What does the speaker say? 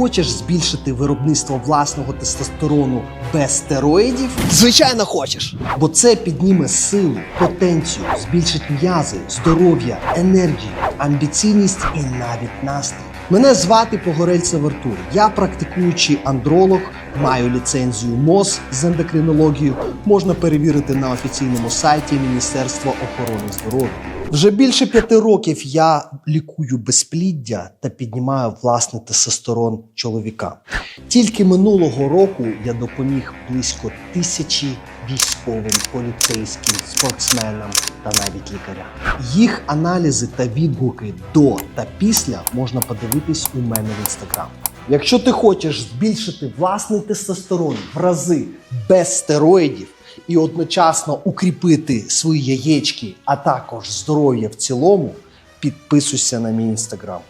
хочеш збільшити виробництво власного тестостерону без стероїдів? Звичайно, хочеш. Бо це підніме силу, потенцію, збільшить м'язи, здоров'я, енергію, амбіційність і навіть настрій. Мене звати Погорельцев Артур. Я практикуючий андролог, маю ліцензію МОЗ з ендокринологію. Можна перевірити на офіційному сайті Міністерства охорони здоров'я. Вже більше п'яти років я лікую безпліддя та піднімаю власний тестостерон чоловіка. Тільки минулого року я допоміг близько тисячі військовим, поліцейським, спортсменам та навіть лікарям. Їх аналізи та відгуки до та після можна подивитись у мене в інстаграм. Якщо ти хочеш збільшити власний тестостерон в рази без стероїдів і одночасно укріпити свої яєчки, а також здоров'я в цілому, підписуйся на мій інстаграм.